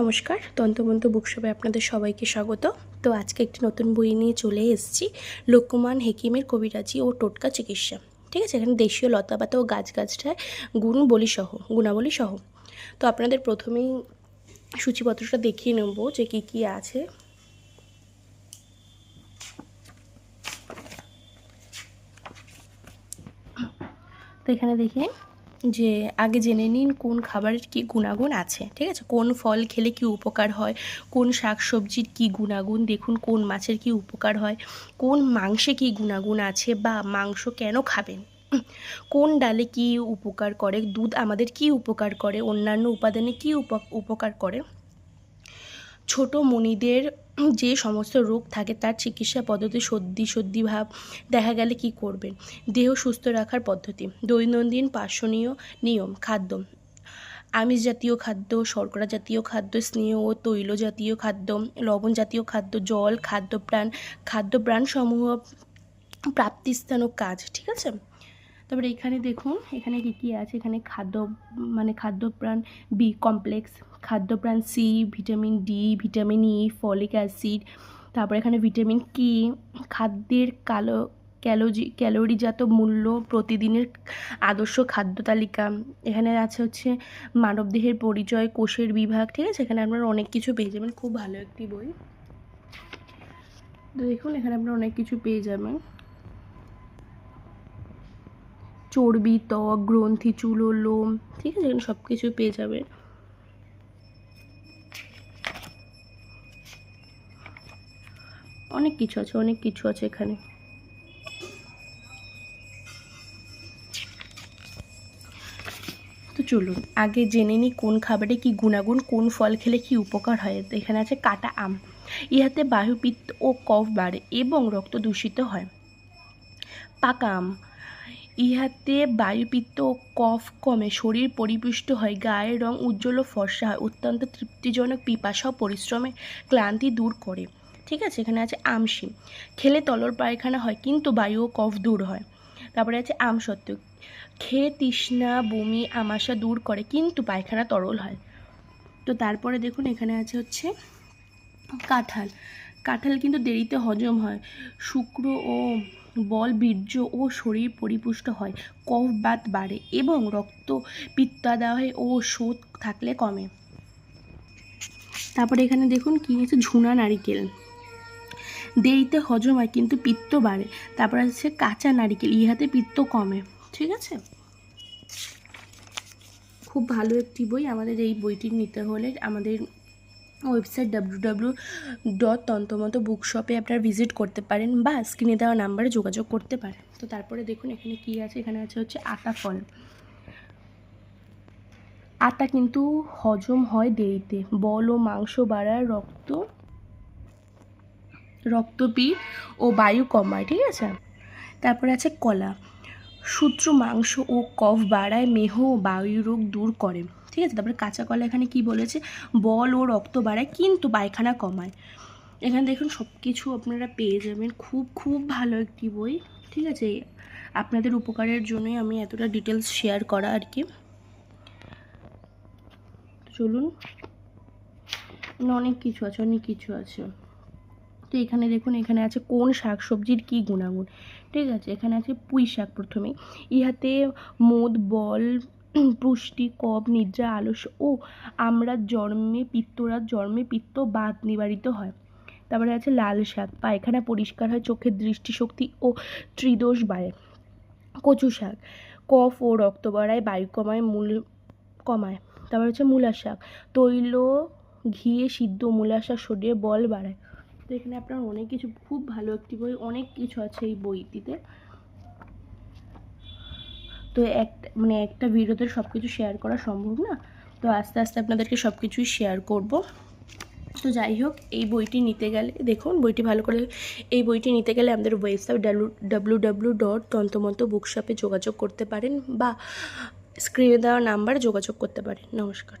নমস্কার তন্ত্রমন্ত্র বুকশপে আপনাদের সবাইকে স্বাগত। তো আজকে একটি নতুন বই নিয়ে চলে এসেছি, লোকমান হেকিমের কবিরাজি ও টোটকা চিকিৎসা। ঠিক আছে, এখানে দেশীয় লতাপাতা ও গাছগাছটায় গুণ বলি সহ গুণাবলী সহ তো আপনাদের প্রথমেই সূচিপত্রটা দেখিয়ে নেব যে কী কী আছে। তো এখানে দেখে যে আগে জেনে নিন কোন খাবারের কী গুণাগুণ আছে, ঠিক আছে? কোন ফল খেলে কি উপকার হয়, কোন শাক সবজির কী গুণাগুণ, দেখুন কোন মাছের কি উপকার হয়, কোন মাংসে কী গুণাগুণ আছে বা মাংস কেন খাবেন কোন ডালে কি উপকার করে, দুধ আমাদের কি উপকার করে, অন্যান্য উপাদানে কি উপকার করে। ছোট মনিদের যে সমস্ত রোগ থাকে তার চিকিৎসা পদ্ধতি সর্দি সর্দি ভাব, দেখা গেলে কি করবেন দেহ সুস্থ রাখার পদ্ধতি, দৈনন্দিন পার্শ্বনীয় নিয়ম, খাদ্য, আমিষ জাতীয় খাদ্য, শর্করা জাতীয় খাদ্য, স্নেহ ও তৈল জাতীয় খাদ্য, লবণ জাতীয় খাদ্য, জল, খাদ্যপ্রাণ, খাদ্যপ্রাণসমূহ প্রাপ্তিস্থান ও কাজ, ঠিক আছে? তারপরে এখানে দেখুন, এখানে কী কী আছে? এখানে খাদ্য মানে খাদ্যপ্রাণ বি কমপ্লেক্স খাদ্যপ্রাণ C vitamin D vitamin E folic acid তারপরে এখানে ভিটামিন কি খাদ্যের কালো ক্যালোজি ক্যালোরিজাত মূল্য, প্রতিদিনের আদর্শ খাদ্য তালিকা। এখানে আছে হচ্ছে মানবদেহের পরিচয়, কোষের বিভাগ, ঠিক আছে? এখানে আপনারা অনেক কিছু পেয়ে যাবেন। খুব ভালো একটি বই। তো দেখুন, এখানে আপনারা অনেক কিছু পেয়ে যাবেন। চর্বি, ত্বক, গ্রন্থি, চুলো লোম, ঠিক আছে? এখানে সব কিছু পেয়ে যাবে অনেক কিছু আছে, অনেক কিছু আছে এখানে। তো চলুন, আগে জেনে নিই কোন খাবারে কি গুণাগুণ, কোন ফল খেলে কি উপকার হয়। এখানে আছে কাটা আম। ইহাতে বায়ুপিত্ত ও কফ বাড়ে এবং রক্ত দূষিত হয়। পাকা আম ইহাতে বায়ুপিত্ত ও কফ কমে, শরীর পরিপুষ্ট হয়, গায়ের রং উজ্জ্বল ও ফর্সা হয়, অত্যন্ত তৃপ্তিজনক পিপাসা পরিশ্রমে ক্লান্তি দূর করে। ঠিক আছে, এখানে আছে আমসি খেলে তলর পায়খানা হয়, কিন্তু বায়ু ও কফ দূর হয়। তারপরে আছে আম আমসত্ত্ব খেয়ে তৃষ্ণা, বমি, আমাশা দূর করে, কিন্তু পায়খানা তরল হয়। তো তারপরে দেখুন, এখানে আছে হচ্ছে কাঁঠাল। কাঁঠাল কিন্তু দেরিতে হজম হয়। শুক্র ও বল, বীর্য ও শরীর পরিপুষ্ট হয়। কফ বাত বাড়ে এবং রক্ত পিত্তাদাহে ও শোধ থাকলে কমে। তারপরে এখানে দেখুন কী আছে ঝুনা নারিকেল। দেরিতে হজম হয় কিন্তু পিত্ত বাড়ে। তারপর আছে কাঁচা নারিকেল, ইহাতে পিত্ত কমে। ঠিক আছে? খুব ভালো একটি বই আমাদের এই বইটি নিতে হলে, আমাদের ওয়েবসাইট ডাব্লু ডাব্লু ডট তন্তমত বুক শপে আপনারা ভিজিট করতে পারেন বা স্ক্রিনে দেওয়া নাম্বারে যোগাযোগ করতে পারেন। তো তারপরে দেখুন, এখানে কি আছে? এখানে আছে হচ্ছে আটা ফল। আটা কিন্তু হজম হয় দেরিতে। বল ও মাংস বাড়ার রক্ত, রক্তপিত ও বায়ু কমায় ঠিক আছে? তারপরে আছে কলা। সূত্র মাংস ও কফ বাড়ায়, মেহ ও বায়ু রোগ দূর করে। ঠিক আছে? তারপরে কাঁচা কলা এখানে কি বলেছে? বল ও রক্ত বাড়ায়, কিন্তু পায়খানা কমায়। এখানে দেখুন সব কিছু আপনারা পেয়ে যাবেন। খুব খুব ভালো একটি বই, ঠিক আছে? আপনাদের উপকারের জন্যই আমি এতটা ডিটেলস শেয়ার করা আর কি। চলুন। অনেক কিছু আছে, অনেক কিছু আছে। তো এখানে দেখুন, এখানে আছে কোন শাক সবজির কী গুণাগুণ, ঠিক আছে? এখানে আছে পুঁই শাক প্রথমে ইহাতে মোদ বল পুষ্টি, কব, নিদ্রা আলস্য ও আমরা জন্মে পিত্তরাত জন্মে পিত্ত বাদ নিবারিত হয়। তারপরে আছে লাল শাক, পায়খানা পরিষ্কার হয়, চোখের দৃষ্টিশক্তি ও ত্রিদোষ বাড়ে। কচু শাক, কফ ও রক্ত বাড়ায়, বায়ু কমায়, মূল কমায়। তারপর হচ্ছে মূলা শাক, তৈল ঘিয়ে সিদ্ধ মূলা শাক শরীরে বল বাড়ায়। তো এখানে আপনার অনেক কিছু, খুব ভালো একটি বই, অনেক কিছু আছে এই বইটিতে। তো এক মানে একটা ভিডিওতে সব কিছু শেয়ার করা সম্ভব না। তো আস্তে আস্তে আপনাদেরকে সব কিছুই শেয়ার করব। তো যাই হোক, এই বইটি নিতে গেলে, দেখুন, বইটি ভালো করে, এই বইটি নিতে গেলে আমাদের website W W W dot তন্তমন্ত বুকশপে যোগাযোগ করতে পারেন বা স্ক্রিনে দেওয়া নাম্বারে যোগাযোগ করতে পারেন। নমস্কার।